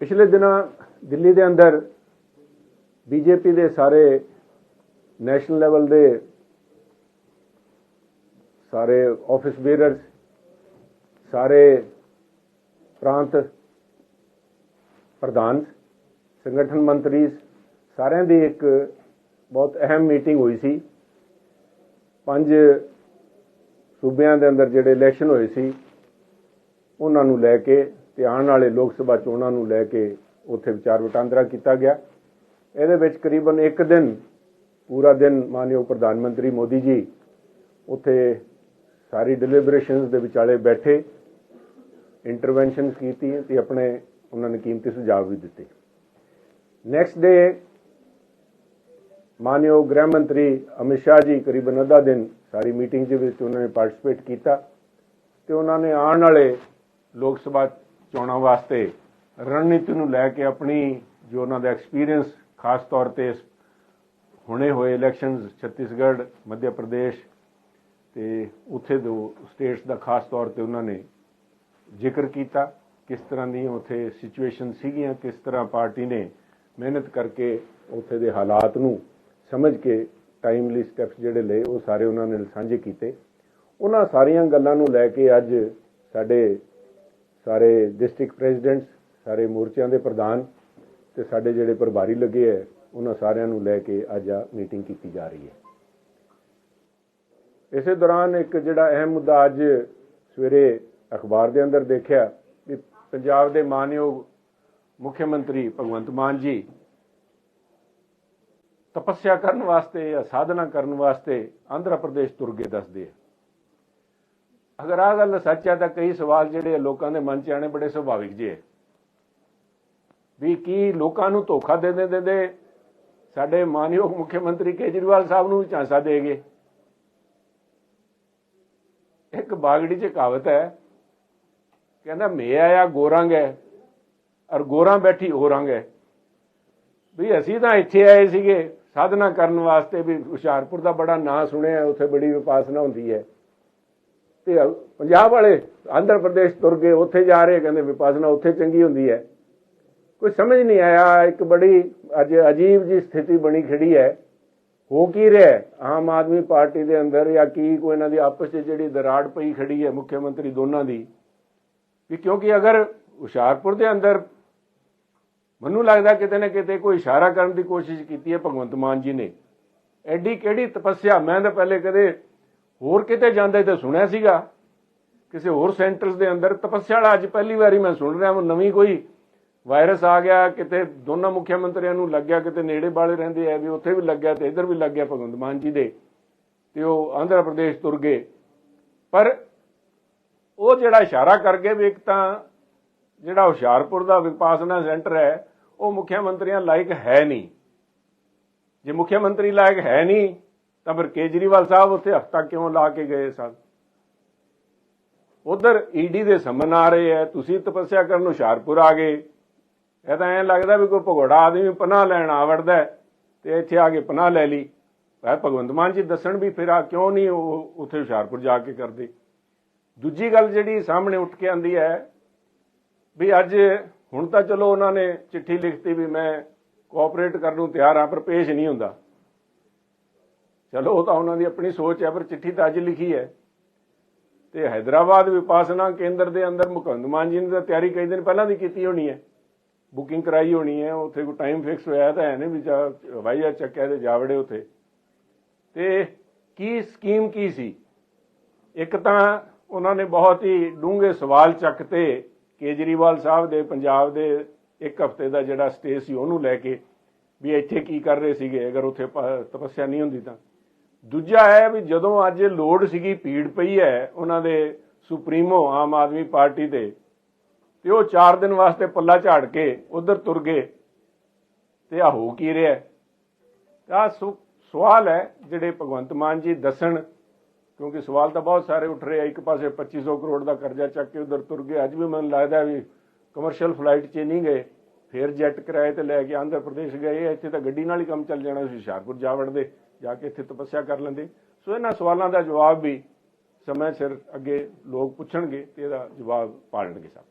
ਪਿਛਲੇ ਦਿਨਾਂ ਦਿੱਲੀ ਦੇ ਅੰਦਰ ਬੀਜੇਪੀ ਦੇ ਸਾਰੇ ਨੈਸ਼ਨਲ ਲੈਵਲ ਦੇ ਸਾਰੇ ਆਫਿਸ ਬੇਅਰਰਸ ਸਾਰੇ ਪ੍ਰਾਂਤ ਪ੍ਰਧਾਨ, ਸੰਗਠਨ ਮੰਤਰੀ ਸਾਰਿਆਂ ਦੀ ਇੱਕ ਬਹੁਤ ਅਹਿਮ ਮੀਟਿੰਗ ਹੋਈ ਸੀ। ਪੰਜ ਸੂਬਿਆਂ ਦੇ ਅੰਦਰ ਜਿਹੜੇ ਇਲੈਕਸ਼ਨ ਹੋਏ ਸੀ, ਉਹਨਾਂ ਨੂੰ ਲੈ ਕੇ ਤੇ ਆਉਣ ਵਾਲੇ ਲੋਕ ਸਭਾ ਚੋਣਾਂ ਨੂੰ ਲੈ ਕੇ ਉੱਥੇ ਵਿਚਾਰ ਵਟਾਂਦਰਾ ਕੀਤਾ ਗਿਆ। ਇਹਦੇ ਵਿੱਚ ਕਰੀਬਨ ਇੱਕ ਦਿਨ, ਪੂਰਾ ਦਿਨ ਮਾਨਯੋਗ ਪ੍ਰਧਾਨ ਮੰਤਰੀ ਮੋਦੀ ਜੀ ਉੱਥੇ ਸਾਰੀ ਡਿਲੀਬਰੇਸ਼ਨਸ ਦੇ ਵਿਚਾਲੇ ਬੈਠੇ ਇੰਟਰਵੈਂਸ਼ਨਸ ਕੀਤੀ ਤੇ ਆਪਣੇ, ਉਹਨਾਂ ਨੇ ਕੀਮਤੀ ਸੁਝਾਅ ਵੀ ਦਿੱਤੇ। ਨੈਕਸਟ ਡੇ ਮਾਨਯੋਗ ਗ੍ਰਹਿ ਮੰਤਰੀ ਅਮਿਤ ਸ਼ਾਹ ਜੀ ਕਰੀਬਨ ਅੱਧਾ ਦਿਨ ਸਾਰੀ ਮੀਟਿੰਗ ਦੇ ਵਿੱਚ ਉਹਨਾਂ ਨੇ ਪਾਰਟਿਸਿਪੇਟ ਕੀਤਾ ਤੇ ਉਹਨਾਂ ਨੇ ਆਉਣ ਵਾਲੇ ਲੋਕ ਸਭਾ ਚੋਣਾਂ ਵਾਸਤੇ ਰਣਨੀਤੀ ਨੂੰ ਲੈ ਕੇ ਆਪਣੀ ਜੋ ਉਹਨਾਂ ਦਾ ਐਕਸਪੀਰੀਅੰਸ ਖਾਸ ਤੌਰ ਤੇ ਹੁਣੇ ਹੋਏ ਇਲੈਕਸ਼ਨਸ ਛੱਤੀਸਗੜ੍ਹ ਮੱਧ ਪ੍ਰਦੇਸ਼ ਤੇ ਉੱਥੇ ਦੋ ਸਟੇਟਸ ਦਾ ਖਾਸ ਤੌਰ ਤੇ ਉਹਨਾਂ ਨੇ ਜ਼ਿਕਰ ਕੀਤਾ, ਕਿਸ ਤਰ੍ਹਾਂ ਦੀ ਉੱਥੇ ਸਿਚੁਏਸ਼ਨ ਸੀਗੀਆਂ, ਕਿਸ ਤਰ੍ਹਾਂ ਪਾਰਟੀ ਨੇ ਮਿਹਨਤ ਕਰਕੇ ਉੱਥੇ ਦੇ ਹਾਲਾਤ ਨੂੰ ਸਮਝ ਕੇ ਟਾਈਮਲੀ ਸਟੈਪਸ ਜਿਹੜੇ ਲਏ, ਉਹ ਸਾਰੇ ਉਹਨਾਂ ਨੇ ਸਾਂਝੇ ਕੀਤੇ। ਉਹਨਾਂ ਸਾਰੀਆਂ ਗੱਲਾਂ ਨੂੰ ਲੈ ਕੇ ਅੱਜ ਸਾਡੇ ਸਾਰੇ ਡਿਸਟ੍ਰਿਕਟ ਪ੍ਰੈਜ਼ੀਡੈਂਟਸ ਸਾਰੇ ਮੋਰਚਿਆਂ ਦੇ ਪ੍ਰਧਾਨ ਤੇ ਸਾਡੇ ਜਿਹੜੇ ਪ੍ਰਭਾਰੀ ਲੱਗੇ ਹੈ, ਉਹਨਾਂ ਸਾਰਿਆਂ ਨੂੰ ਲੈ ਕੇ ਅੱਜ ਆ ਮੀਟਿੰਗ ਕੀਤੀ ਜਾ ਰਹੀ ਹੈ। ਇਸੇ ਦੌਰਾਨ ਇੱਕ ਜਿਹੜਾ ਅਹਿਮ ਮੁੱਦਾ ਅੱਜ ਸਵੇਰੇ ਅਖਬਾਰ ਦੇ ਅੰਦਰ ਦੇਖਿਆ ਵੀ ਪੰਜਾਬ ਦੇ ਮਾਨਯੋਗ ਮੁੱਖ ਮੰਤਰੀ ਭਗਵੰਤ ਮਾਨ ਜੀ ਤਪੱਸਿਆ ਕਰਨ ਵਾਸਤੇ ਜਾਂ ਸਾਧਨਾ ਕਰਨ ਵਾਸਤੇ ਆਂਧਰਾ ਪ੍ਰਦੇਸ਼ ਤੁਰ ਗਏ ਦੱਸਦੇ ਆ। ਅਗਰ ਆ ਗੱਲ ਸੱਚ ਹੈ ਤਾਂ ਕਈ ਸਵਾਲ ਜਿਹੜੇ ਲੋਕਾਂ ਦੇ ਮਨ 'ਚ ਆਣੇ ਬੜੇ ਸੁਭਾਵਿਕ ਜਿਹੇ ਵੀ ਕੀ ਲੋਕਾਂ ਨੂੰ ਧੋਖਾ ਦੇ ਦੇ ਦਿੰਦੇ ਸਾਡੇ ਮਾਨਯੋਗ ਮੁੱਖ ਮੰਤਰੀ ਕੇਜਰੀਵਾਲ ਸਾਹਿਬ ਨੂੰ ਵੀ ਝਾਂਸਾ ਦੇਗੇ ਇੱਕ ਬਾਗੜੀ 'ਚ ਕਹਾਵਤ ਹੈ, ਕਹਿੰਦਾ ਮੈਂ ਆਇਆ ਗੋਰੰਗ ਹੈ ਔਰ ਗੋਰਾਂ ਬੈਠੀ ਹੋਰਾਂਗ ਹੈ। ਵੀ ਅਸੀਂ ਤਾਂ ਇੱਥੇ ਆਏ ਸੀਗੇ, ਸਾਧਨਾ ਕਰਨ ਵਾਸਤੇ ਵੀ ਹੁਸ਼ਿਆਰਪੁਰ ਦਾ ਬੜਾ ਨਾਂ ਸੁਣਿਆ, ਉੱਥੇ ਬੜੀ ਵਿਪਾਸਨਾ ਹੁੰਦੀ ਹੈ। ਤੇ ਪੰਜਾਬ ਵਾਲੇ ਆਂਧਰ ਪ੍ਰਦੇਸ਼ ਤੁਰ ਗਏ ਉੱਥੇ ਜਾ ਰਹੇ, ਕਹਿੰਦੇ ਵਿਪਾਸਨਾ ਉੱਥੇ ਚੰਗੀ ਹੁੰਦੀ ਹੈ। ਕੋਈ ਸਮਝ ਨਹੀਂ ਆਇਆ, ਇੱਕ ਬੜੀ ਅੱਜ ਅਜੀਬ ਜੀ ਸਥਿਤੀ ਬਣੀ ਖੜੀ ਹੈ। ਹੋ ਕੀ ਰਿਹਾ ਆਮ ਆਦਮੀ ਪਾਰਟੀ ਦੇ ਅੰਦਰ ਜਾਂ ਕੀ, ਕੋਈ ਇਹਨਾਂ ਦੀ ਆਪਸ ਵਿੱਚ ਜਿਹੜੀ ਦਰਾੜ ਪਈ ਖੜੀ ਹੈ ਮੁੱਖ ਮੰਤਰੀ ਦੋਨਾਂ ਦੀ, ਵੀ ਕਿਉਂਕਿ ਅਗਰ ਹੁਸ਼ਿਆਰਪੁਰ ਦੇ ਅੰਦਰ ਮੈਨੂੰ ਲੱਗਦਾ ਕਿਤੇ ਨਾ ਕਿਤੇ ਕੋਈ ਇਸ਼ਾਰਾ ਕਰਨ ਦੀ ਕੋਸ਼ਿਸ਼ ਕੀਤੀ ਹੈ ਭਗਵੰਤ ਮਾਨ ਜੀ ਨੇ। ਐਡੀ ਕਿਹੜੀ ਤਪੱਸਿਆ, ਮੈਂ ਤਾਂ ਪਹਿਲੇ ਕਦੇ ਹੋਰ ਕਿਤੇ ਜਾਂਦੇ ਤੇ ਸੁਣਿਆ ਸੀਗਾ। ਕਿਸੇ ਹੋਰ ਸੈਂਟਰਸ ਦੇ ਅੰਦਰ ਤਪੱਸਿਆ ਵਾਲਾ ਅੱਜ ਪਹਿਲੀ ਵਾਰੀ ਮੈਂ ਸੁਣ ਰਿਹਾ ਹਾਂ ਨਵੀਂ ਕੋਈ ਵਾਇਰਸ ਆ ਗਿਆ, ਕਿਤੇ ਦੋਨਾਂ ਮੁੱਖ ਮੰਤਰੀਆਂ ਨੂੰ ਲੱਗਿਆ, ਕਿਤੇ ਨੇੜੇ ਵਾਲੇ ਰਹਿੰਦੇ ਆ, ਵੀ ਉੱਥੇ ਵੀ ਲੱਗਿਆ ਤੇ ਇੱਧਰ ਵੀ ਲੱਗਿਆ ਭਗਵੰਤ ਮਾਨ ਜੀ ਦੇ, ਤੇ ਉਹ ਆਂਧਰਾ ਪ੍ਰਦੇਸ਼ ਤੁਰ ਗਏ। ਪਰ ਉਹ ਜਿਹੜਾ ਇਸ਼ਾਰਾ ਕਰ ਗਏ ਵੀ ਇੱਕ ਤਾਂ ਜਿਹੜਾ ਹੁਸ਼ਿਆਰਪੁਰ ਦਾ ਵਿਪਾਸਨਾ ਸੈਂਟਰ ਹੈ, ਉਹ ਮੁੱਖ ਮੰਤਰੀਆਂ ਲਾਇਕ ਹੈ ਨਹੀਂ। ਜੇ ਮੁੱਖ ਮੰਤਰੀ ਲਾਇਕ ਹੈ ਨਹੀਂ ਤਾਂ ਫਿਰ ਕੇਜਰੀਵਾਲ ਸਾਹਿਬ ਉੱਥੇ ਹਫਤਾ ਕਿਉਂ ਲਾ ਕੇ ਗਏ ਸਨ? ਉਧਰ ਈਡੀ ਦੇ ਸਮਨ ਆ ਰਹੇ ਹੈ ਤੁਸੀਂ ਤਪੱਸਿਆ ਕਰਨ ਹੁਸ਼ਿਆਰਪੁਰ ਆ ਗਏ। ਇਹ ਤਾਂ ਐਂ ਲੱਗਦਾ ਵੀ ਕੋਈ ਭਗੋੜਾ ਆਦਮੀ ਪਨਾਹ ਲੈਣ ਆਵੜਦਾ ਤੇ ਇੱਥੇ ਆ ਕੇ ਪਨਾਹ ਲੈ ਲਈ। ਭਾਈ ਭਗਵੰਤ ਮਾਨ ਜੀ ਦੱਸਣ ਵੀ ਫਿਰ ਆ ਕਿਉਂ ਨਹੀਂ ਉਹ ਉੱਥੇ ਹੁਸ਼ਿਆਰਪੁਰ ਜਾ ਕੇ ਕਰਦੇ। ਦੂਜੀ ਗੱਲ ਜਿਹੜੀ ਸਾਹਮਣੇ ਉੱਠ ਕੇ ਆਂਦੀ ਹੈ ਵੀ ਅੱਜ ਹੁਣ ਤਾਂ ਚਲੋ ਉਹਨਾਂ ਨੇ ਚਿੱਠੀ ਲਿਖਤੀ ਵੀ ਮੈਂ ਕੋਆਪਰੇਟ ਕਰਨ ਨੂੰ ਤਿਆਰ ਹਾਂ ਪਰ ਪੇਸ਼ ਨਹੀਂ ਹੁੰਦਾ। ਚਲੋ, ਉਹ ਤਾਂ ਉਹਨਾਂ ਦੀ ਆਪਣੀ ਸੋਚ ਹੈ, ਪਰ ਚਿੱਠੀ ਤਾਂ ਅੱਜ ਲਿਖੀ ਹੈ। ਤੇ ਹైదరాబాద్ ਵਿਪਾਸਨਾ ਕੇਂਦਰ ਦੇ ਅੰਦਰ ਮੁਕੰਦ ਮਾਨ ਜੀ ਨੇ ਤਾਂ ਤਿਆਰੀ ਕਈ ਦਿਨ ਪਹਿਲਾਂ ਦੀ ਕੀਤੀ ਹੋਣੀ ਹੈ। ਬੁਕਿੰਗ ਕਰਾਈ ਹੋਣੀ ਹੈ, ਉੱਥੇ ਕੋਈ ਟਾਈਮ ਫਿਕਸ ਹੋਇਆ ਤਾਂ ਹੈ ਨਹੀਂ, ਵੀ ਹਵਾਈ ਜਹਾਜ਼ ਚੱਕਿਆ ਤੇ ਜਾਵੜੇ ਉੱਥੇ। ਤੇ ਕੀ ਸਕੀਮ ਕੀ ਸੀ? ਇੱਕ ਤਾਂ ਉਹਨਾਂ ਨੇ ਬਹੁਤ ਹੀ ਡੂੰਘੇ ਸਵਾਲ ਚੱਕਤੇ ਕੇਜਰੀਵਾਲ ਸਾਹਿਬ ਦੇ, ਪੰਜਾਬ ਦੇ ਇੱਕ ਹਫ਼ਤੇ ਦਾ ਜਿਹੜਾ ਸਟੇ ਸੀ, ਉਹਨੂੰ ਲੈ ਕੇ, ਵੀ ਇੱਥੇ ਕੀ ਕਰ ਰਹੇ ਸੀਗੇ, ਅਗਰ ਉੱਥੇ ਤਪੱਸਿਆ ਨਹੀਂ ਹੁੰਦੀ ਤਾਂ। ਦੂਜਾ ਹੈ ਵੀ ਜਦੋਂ ਅੱਜ ਲੋੜ ਸੀਗੀ, ਭੀੜ ਪਈ ਹੈ ਉਹਨਾਂ ਦੇ ਸੁਪਰੀਮੋ ਆਮ ਆਦਮੀ ਪਾਰਟੀ ਦੇ, ਤੇ ਉਹ 4 ਦਿਨ ਵਾਸਤੇ ਪੱਲਾ ਝਾੜ ਕੇ ਉਧਰ ਤੁਰ ਗਏ, ਤੇ ਆ ਹੋ ਕੀ ਰਿਹਾ? ਆ ਸਵਾਲ ਹੈ ਜਿਹੜੇ ਭਗਵੰਤ ਮਾਨ ਜੀ ਦੱਸਣ, ਕਿਉਂਕਿ ਸਵਾਲ ਤਾਂ ਬਹੁਤ ਸਾਰੇ ਉੱਠ ਰਹੇ ਆ, ਇੱਕ ਪਾਸੇ 2500 ਕਰੋੜ ਦਾ ਕਰਜ਼ਾ ਚੱਕ ਕੇ ਉਧਰ ਤੁਰ ਗਏ, ਅੱਜ ਵੀ ਮੈਨੂੰ ਲੱਗਦਾ ਵੀ ਕਮਰਸ਼ੀਅਲ ਫਲਾਈਟ 'ਚ ਨਹੀਂ ਗਏ, ਫਿਰ ਜੈਟ ਕਿਰਾਏ ਤੇ ਲੈ ਕੇ ਆਂਧਰ ਪ੍ਰਦੇਸ਼ ਗਏ ਇੱਥੇ ਤਾਂ ਗੱਡੀ ਨਾਲ ਹੀ ਕੰਮ ਚੱਲ ਜਾਣਾ ਸੀ, ਹੁਸ਼ਿਆਰਪੁਰ ਜਾ ਵੜਦੇ ਜਾ ਕੇ ਇੱਥੇ ਤਪੱਸਿਆ ਕਰ ਲੈਂਦੇ। ਸੋ ਇਹਨਾਂ ਸਵਾਲਾਂ ਦਾ ਜਵਾਬ ਵੀ ਸਮੇਂ ਸਿਰ ਅੱਗੇ ਲੋਕ ਪੁੱਛਣਗੇ ਤੇ ਇਹਦਾ ਜਵਾਬ ਪਾਲਣਗੇ ਸਭ।